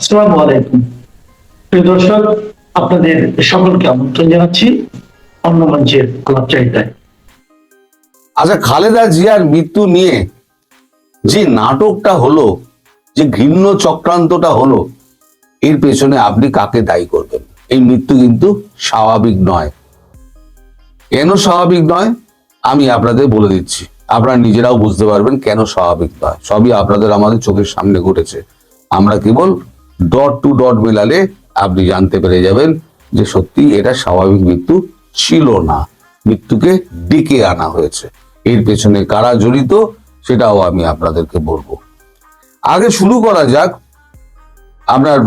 আসসালামু আলাইকুম। প্রিয় দর্শক, আপনাদের সকলকে আমন্ত্রণ জানাচ্ছি অন্য মঞ্চের আলাপচারিতায় আচ্ছা খালেদা জিয়ার মৃত্যু নিয়ে যে নাটকটা হলো, যে ঘৃণ্য চক্রান্তটা হলো, এর পেছনে আপনি কাকে দায়ী করবেন? এই মৃত্যু কিন্তু স্বাভাবিক নয়। কেন স্বাভাবিক নয়? আমি আপনাদের বলে দিচ্ছি। আপনারা নিজেরাও বুঝতে পারবেন কেন স্বাভাবিক নয়। সবই আপনাদের আমাদের চোখের সামনে ঘটেছে। আমরা কেবল ডট টু ডট মেলালে আপনি জানতে পেরে যাবেন যে সত্যি এটা স্বাভাবিক মৃত্যু ছিল না। মৃত্যুকে ডেকে আনা হয়েছে। এর পেছনে কারা জড়িত সেটাও আমি আপনাদেরকে বলব। আগে শুরু করা যাক আপনার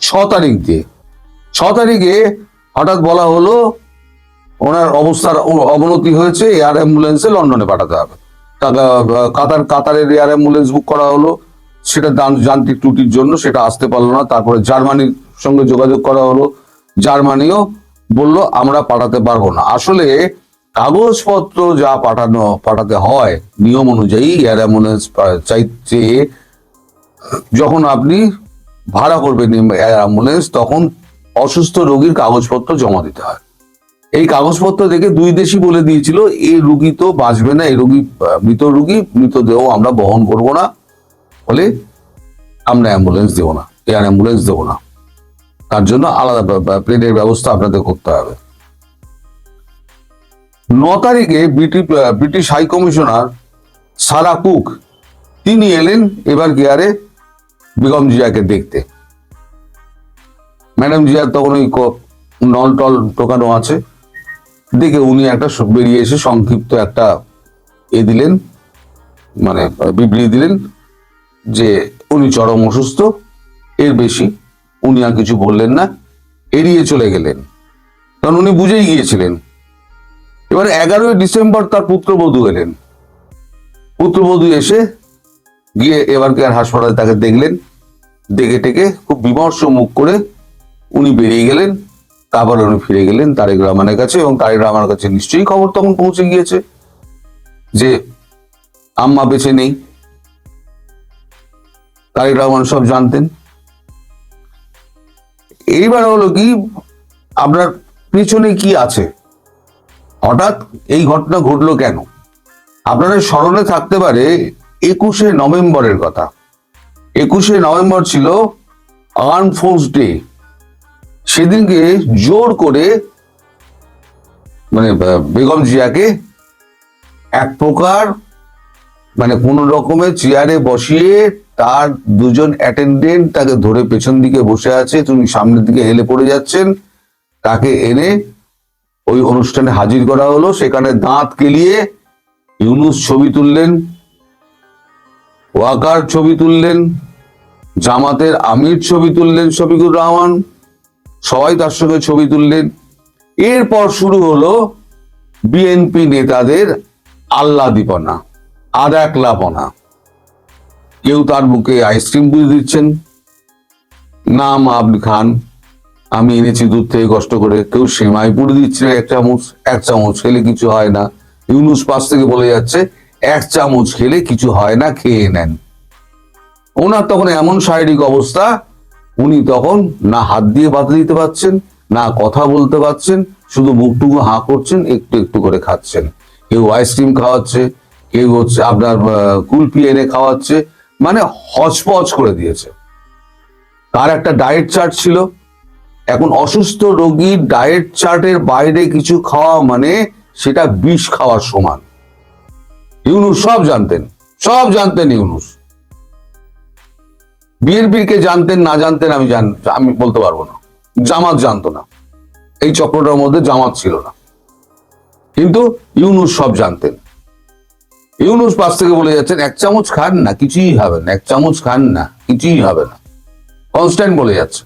ছ তারিখ দিয়ে। ছ তারিখে হঠাৎ বলা হলো ওনার অবস্থার অবনতি হয়েছে, এয়ার অ্যাম্বুলেন্সে লন্ডনে পাঠাতে হবে। কাতার, কাতারের এয়ার অ্যাম্বুলেন্স বুক করা হলো। সেটা যান- যান্ত্রিক ত্রুটির জন্য সেটা আসতে পারল না। তারপরে জার্মানির সঙ্গে যোগাযোগ করা হলো। জার্মানিও বলল, আমরা পাঠাতে পারব না। আসলে কাগজপত্র যা পাঠানো, পাঠাতে হয় নিয়ম অনুযায়ী এয়ার অ্যাম্বুলেন্স চাইতে যখন আপনি ভাড়া করবেন এয়ার অ্যাম্বুলেন্স তখন অসুস্থ রোগীর কাগজপত্র জমা দিতে হয়। এই কাগজপত্র দেখে দুই দেশই বলে দিয়েছিল এই রুগী তো বাঁচবে না এই রুগী মৃত রুগী, মৃতদেহ আমরা বহন করব না। ফলে আমরা অ্যাম্বুলেন্স দেবো না। এয়ার অ্যাম্বুলেন্স দেবো না। তার জন্য আলাদা প্লেনের ব্যবস্থা আপনাদের করতে হবে। ন তারিখে British British high commissioner Sarah Cook, তিনি এলেন এবার গিয়ারে বেগম জিয়াকে দেখতে। ম্যাডাম জিয়ার তখন ওই নল টল টোকানো আছে। দেখে উনি একটা বেরিয়ে এসে সংক্ষিপ্ত একটা এ দিলেন মানে বিবৃতি দিলেন। যে উনি চরম অসুস্থ, এর বেশি উনি আর কিছু বললেন না, এড়িয়ে চলে গেলেন। কারণ উনি বুঝেই গিয়েছিলেন। এবার এগারোই ডিসেম্বর তার পুত্রবধূ এলেন। পুত্রবধূ এসে গিয়ে এবার আর হাসপাতালে তাকে দেখলেন? দেখে টেকে খুব বিমর্ষ মুখ করে উনি বেরিয়ে গেলেন। তারপরে উনি ফিরে গেলেন তারেক রহমানের কাছে এবং তারেক রহমানের কাছে নিশ্চয়ই খবর তখন পৌঁছে গিয়েছে যে আম্মা বেঁচে নেই। তারেক রহমান সব জানতেন। এইবার হলো কি, আপনার পেছনে কি আছে? হঠাৎ এই ঘটনা ঘটলো কেন? আপনাদের স্মরণে থাকতে পারে একুশে নভেম্বরের কথা। একুশে নভেম্বর ছিল আর্ম ফোর্স ডে সেদিনকে জোর করে মানে বেগম জিয়াকে এক প্রকার মানে কোন রকমের চেয়ারে বসিয়ে তার দুজন অ্যাটেন্ডেন্ট তাকে ধরে পেছন দিকে বসে আছে তুমি সামনের দিকে হেলে পড়ে যাচ্ছেন। তাকে এনে ওই অনুষ্ঠানে হাজির করা হলো। সেখানে দাঁত কেলিয়ে ইউনুস ছবি তুললেন, ওয়াকার ছবি তুললেন, জামাতের আমির ছবি তুললেন শফিকুর রহমান, সবাই তার সঙ্গে ছবি তুললেন। এরপর শুরু হলো বিএনপি নেতাদের আল্লাদিপনা আর একলাপনা কেউ তার বুকে আইসক্রিম পুজো দিচ্ছেন। না, মা আপনি খান, আমি এনেছি দূর থেকে কষ্ট করে। কেউ সেমাই পুড়ে দিচ্ছে এক চামচ এক চামচ খেলে কিছু হয় না। ইউনুস পাশ থেকে বলে যাচ্ছে, এক চামচ খেলে কিছু হয় না, খেয়ে নেন। ওনার তখন এমন শারীরিক অবস্থা, উনি তখন না হাত দিয়ে বাধা দিতে পারছেন, না কথা বলতে পারছেন, শুধু মুখটুকু হাঁ করছেন, একটু একটু করে খাচ্ছেন। কেউ আইসক্রিম খাওয়াচ্ছে, কেউ হচ্ছে আপনার কুলপি এনে খাওয়াচ্ছে মানে হচপচ করে দিয়েছে। তার একটা ডায়েট চার্ট ছিল। এখন অসুস্থ রোগীর ডায়েট চার্টের বাইরে কিছু খাওয়া মানে সেটা বিষ খাওয়ার সমান। ইউনুস সব জানতেন সব জানতেন ইউনুস। বিএনপির কে জানতেন, না জানতেন আমি জান, আমি বলতে পারব না। জামাত জানতো না। এই চক্রটার মধ্যে জামাত ছিল না। কিন্তু ইউনুস সব জানতেন। ইউনুস পাশ থেকে বলে যাচ্ছেন, এক চামচ খান না, কিছুই হবে না, এক চামচ খান না, কিছুই হবে না। কনস্ট্যান্ট বলে যাচ্ছে।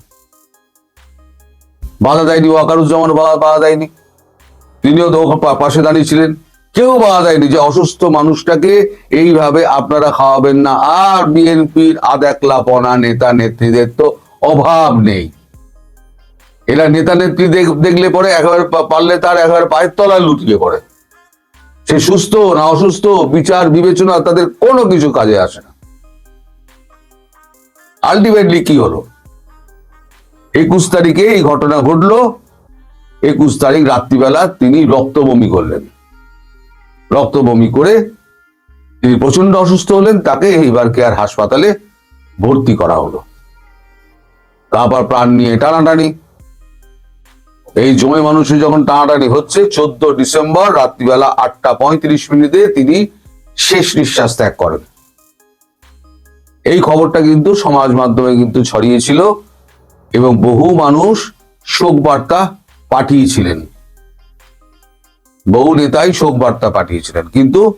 বাধা দেয়নি ওয়াকারুজ্জামান, বাধা বাধা দেয়নি। তিনিও তো পাশে দাঁড়িয়েছিলেন কেউ বাধা দেয়নি যে অসুস্থ মানুষটাকে এইভাবে আপনারা খাওয়াবেন না। আর বিএনপির আদাকলাপনা নেতা নেত্রীদের তো অভাব নেই। এরা নেতা নেত্রী দেখ- দেখলে পরে একেবারে পারলে তার একেবারে পায়ের তলায় লুটিয়ে পড়ে। সে সুস্থ, না অসুস্থ, বিচার, বিবেচনা, তাদের কোনো কিছু কাজে আসে না। আলটিমেটলি কি হলো? একুশ তারিখে এই ঘটনা ঘটলো। একুশ তারিখ রাত্রিবেলা তিনি রক্ত বমি করলেন। রক্ত বমি করে তিনি প্রচণ্ড অসুস্থ হলেন, তাকে এইবার কেয়ার হাসপাতালে ভর্তি করা হলো। তারপর প্রাণ নিয়ে টানাটানি এই জমে মানুষের যখন টানাটানি হচ্ছে, চোদ্দ ডিসেম্বর রাত্রিবেলা আটটা পঁয়ত্রিশ মিনিটে তিনি শেষ নিঃশ্বাস ত্যাগ করেন। এই খবরটা কিন্তু সমাজ মাধ্যমে কিন্তু ছড়িয়েছিল এবং বহু মানুষ শোক বার্তা পাঠিয়েছিলেন। বহু নেতাই শোক বার্তা পাঠিয়েছিলেন। কিন্তু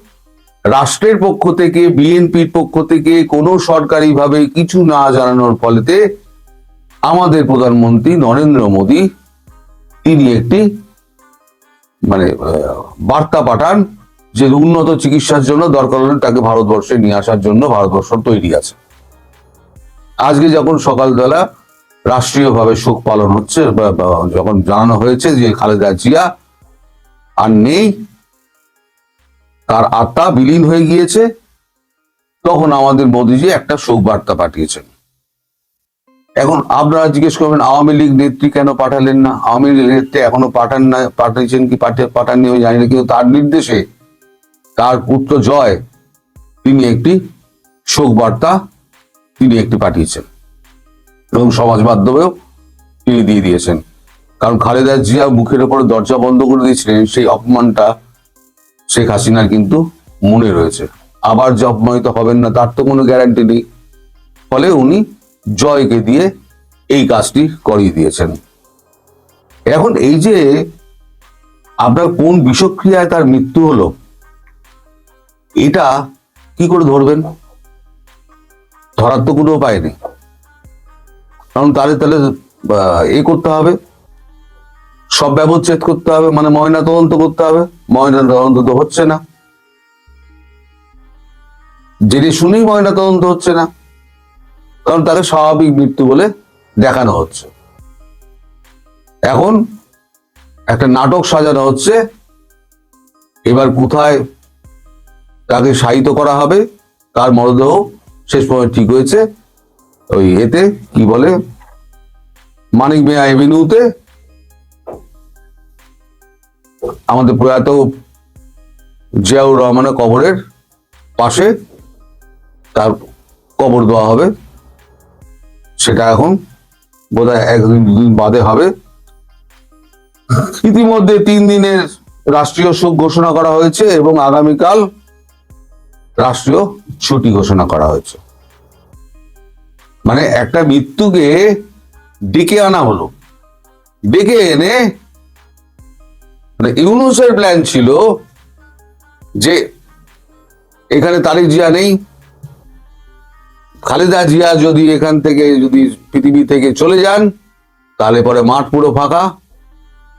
রাষ্ট্রের পক্ষ থেকে, বিএনপির পক্ষ থেকে কোনো সরকারিভাবে কিছু না জানানোর ফলেতে আমাদের প্রধানমন্ত্রী নরেন্দ্র মোদী তিনি একটি মানে বার্তা পাঠান যে উন্নত চিকিৎসার জন্য দরকার হলে তাকে ভারতবর্ষে নিয়ে আসার জন্য ভারতবর্ষ তৈরি আছে। আজকে যখন সকালবেলা রাষ্ট্রীয়ভাবে শোক পালন হচ্ছে যখন জানানো হয়েছে যে খালেদা জিয়া আর নেই, তার আত্মা বিলীন হয়ে গিয়েছে, তখন আমাদের মোদীজি একটা শোক বার্তা পাঠিয়েছেন। এখন আপনারা জিজ্ঞেস করবেন, আওয়ামী লীগ নেত্রী কেন পাঠালেন না? আওয়ামী লীগ নেত্রী এখনও পাঠান না, পাঠিয়েছেন কি পাঠাননি আমি জানি না, কিন্তু তার নির্দেশে তার পুত্র জয়, তিনি একটি শোক বার্তা তিনি একটি পাঠিয়েছেন। এবং সমাজ মাধ্যমেও তিনি দিয়ে দিয়েছেন। কারণ খালেদা জিয়া মুখের উপরে দরজা বন্ধ করে দিয়েছিলেন, সেই অপমানটা শেখ হাসিনার কিন্তু মনে রয়েছে। আবার যে অপমানিত হবেন না, তার তো কোনো গ্যারান্টি নেই। ফলে উনি জয়কে দিয়ে এই কাজটি করিয়ে দিয়েছেন। এখন এই যে আপনার কোন বিষক্রিয়ায় তার মৃত্যু হলো, এটা কি করে ধরবেন? ধরার তো কোনো উপায় নেই। কারণ তাহলে তাহলে এ করতে হবে। সব ব্যবচ্ছেদ করতে হবে মানে ময়না তদন্ত করতে হবে। ময়না তদন্ত তো হচ্ছে না। জেনে শুনেই ময়না তদন্ত হচ্ছে না। কারণ তাকে স্বাভাবিক মৃত্যু বলে দেখানো হচ্ছে। এখন একটা নাটক সাজানো হচ্ছে। এবার কোথায় তাকে শায়িত করা হবে তার মরদেহ, শেষ পর্যন্ত ঠিক হয়েছে। ওই এতে কি বলে, মানিক মিয়া এভিনিউতে আমাদের প্রয়াত জিয়াউর রহমানের কবরের পাশে তার কবর দেওয়া হবে। সেটা এখন বোধহয় একদিন দুদিন বাদে হবে। ইতিমধ্যে তিন দিনের রাষ্ট্রীয় শোক ঘোষণা করা হয়েছে এবং আগামীকাল রাষ্ট্রীয় ছুটি ঘোষণা করা হয়েছে। মানে একটা মৃত্যুকে ডেকে আনা হলো। ডেকে এনে মানে ইউনুসের প্ল্যান ছিল যে এখানে তারিখ জিয়া নেই খালেদা জিয়া যদি এখান থেকে যদি পৃথিবী থেকে চলে যান, তাহলে পরে মাঠ পুরো ফাঁকা।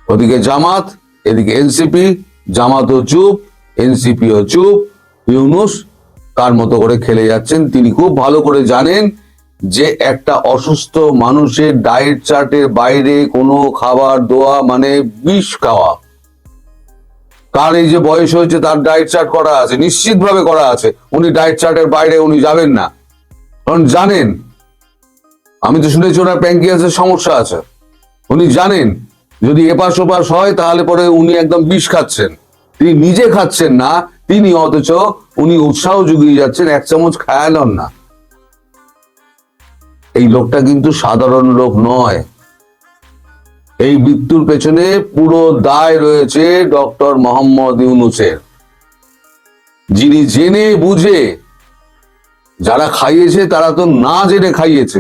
ওদিকে জামাত, এদিকে এনসিপি জামাতও চুপ এনসিপিও চুপ। ইউনুস তার মতো করে খেলে যাচ্ছেন। তিনি খুব ভালো করে জানেন যে একটা অসুস্থ মানুষের ডায়েট চার্টের বাইরে কোনো খাবার দেওয়া মানে বিষ খাওয়া। তার এই যে বয়স হয়েছে, তার ডায়েট চার্ট করা আছে, নিশ্চিতভাবে করা আছে। উনি ডায়েট চার্টের বাইরে উনি যাবেন না। কারণ জানেন, আমি তো শুনেছি ওনার প্যাঙ্কিয়াসের সমস্যা আছে। উনি জানেন, যদি এপাশ ওপাশ হয়, তাহলে পরে উনি একদম বিষ খাচ্ছেন। তিনি নিজে খাচ্ছেন না, তিনি অথচ উনি উৎসাহ জুগিয়ে যাচ্ছেন, এক চামচ খায়ালন না। এই লোকটা কিন্তু সাধারণ লোক নয়। এই মৃত্যুর পেছনে পুরো দায় রয়েছে ডক্টর মোহাম্মদ ইউনুসের। যিনি জেনে বুঝে যারা খাইয়েছে, তারা তো না জেনে খাইয়েছে।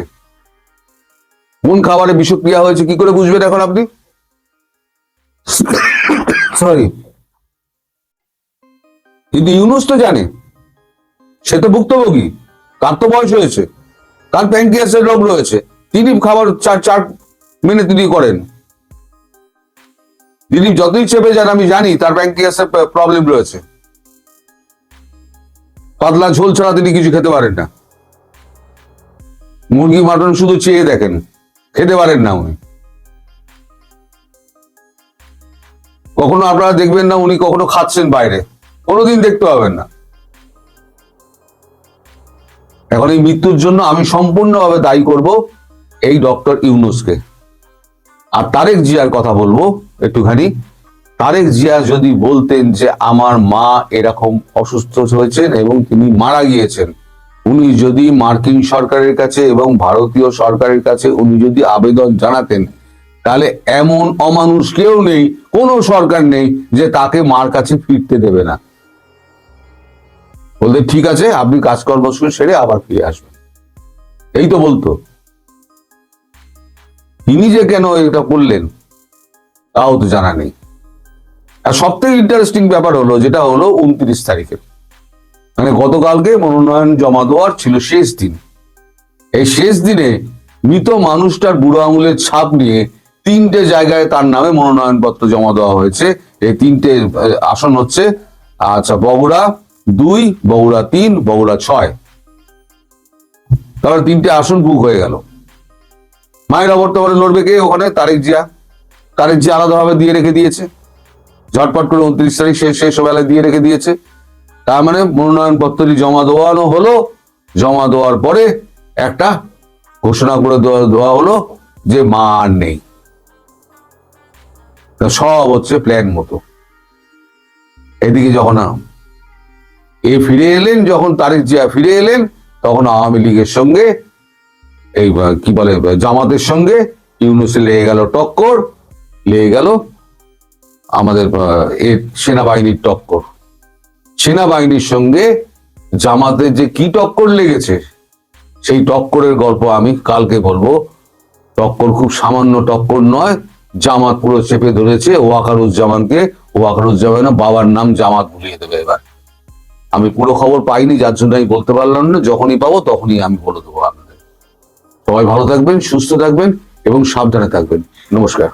কোন খাবারে বিষক্রিয়া হয়েছে, কি করে বুঝবেন এখন আপনি? সরি কিন্তু ইউনুস তো জানে। সে তো ভুক্তভোগী। তার তো বয়স হয়েছে? তার প্যাঙ্কিয়াসের রোগ রয়েছে? তিনি খাবার চার চার মেনে তিনি করেন। তিনি যতই চেপে যান, আমি জানি তার প্যাঙ্কিয়াসের প্রবলেম রয়েছে। পাতলা ঝোল ছাড়া তিনি কিছু খেতে পারেন না। মুরগি, মাটন শুধু চেয়ে দেখেন, খেতে পারেন না উনি। কখনো আপনারা দেখবেন না উনি কখনো খাচ্ছেন বাইরে, কোনোদিন দেখতে পাবেন না। এখন এই মৃত্যুর জন্য আমি সম্পূর্ণভাবে দায়ী করব এই ডক্টর ইউনুসকে। আর তারেক জিয়ার কথা বলব একটুখানি। তারেক জিয়া যদি বলতেন যে আমার মা এরকম অসুস্থ হয়েছেন এবং তিনি মারা গিয়েছেন, উনি যদি মার্কিন সরকারের কাছে এবং ভারতীয় সরকারের কাছে উনি যদি আবেদন জানাতেন, তাহলে এমন অমানুষ কেউ নেই, কোনো সরকার নেই যে তাকে মার কাছে ফিরতে দেবে না। বলতে ঠিক আছে, আপনি কাজকর্ম সেরে আবার ফিরে আসবেন। এই তো বলতো। তিনি যে কেন এটা করলেন, তাও তো জানা নেই। আর থেকে ইন্টারেস্টিং ব্যাপার হলো, যেটা হলো উনত্রিশ তারিখে। মানে গতকালকে মনোনয়ন জমা দেওয়ার ছিল শেষ দিন। এই শেষ দিনে মৃত মানুষটার বুড়ো আঙুলের ছাপ নিয়ে তিনটে জায়গায় তার নামে মনোনয়ন পত্র জমা দেওয়া হয়েছে। এই তিনটে আসন হচ্ছে আচ্ছা বগুড়া দুই, বগুড়া তিন, বগুড়া ছয়। তারপরে তিনটে আসন বুক হয়ে গেল। মায়ের বর্তমানে লড়বে কে ওখানে? তারেক জিয়া। তারেক জিয়া আলাদাভাবে দিয়ে রেখে দিয়েছে। ঝটপট করে উনত্রিশ তারিখ শেষ শেষ বেলায় দিয়ে রেখে দিয়েছে। তার মানে মনোনয়ন পত্রটি জমা দেওয়ানো হলো। জমা দেওয়ার পরে একটা ঘোষণা করে দেওয়া হলো যে মা আর নেই। সব হচ্ছে প্ল্যান মতো। এদিকে যখন এ ফিরে এলেন, যখন তারেক জিয়া ফিরে এলেন, তখন আওয়ামী লীগের সঙ্গে এই, কি বলে, জামাতের সঙ্গে ইউনুসে লেগে গেল টক্কর, লেগে গেল আমাদের সেনাবাহিনীর টক্কর। সেনাবাহিনীর সঙ্গে জামাতের যে কি টক্কর লেগেছে, সেই টক্করের গল্প আমি কালকে বলব। টক্কর খুব সামান্য টক্কর নয়, জামাত পুরো চেপে ধরেছে ওয়াকারুজ্জামানকে। ওয়াকারুজ্জামানের বাবার নাম জামাত ভুলিয়ে দেবে এবার। আমি পুরো খবর পাইনি, যার জন্য আমি বলতে পারলাম না। যখনই পাবো তখনই আমি বলে দেবো আপনাদের। সবাই ভালো থাকবেন, সুস্থ থাকবেন এবং সাবধানে থাকবেন। নমস্কার।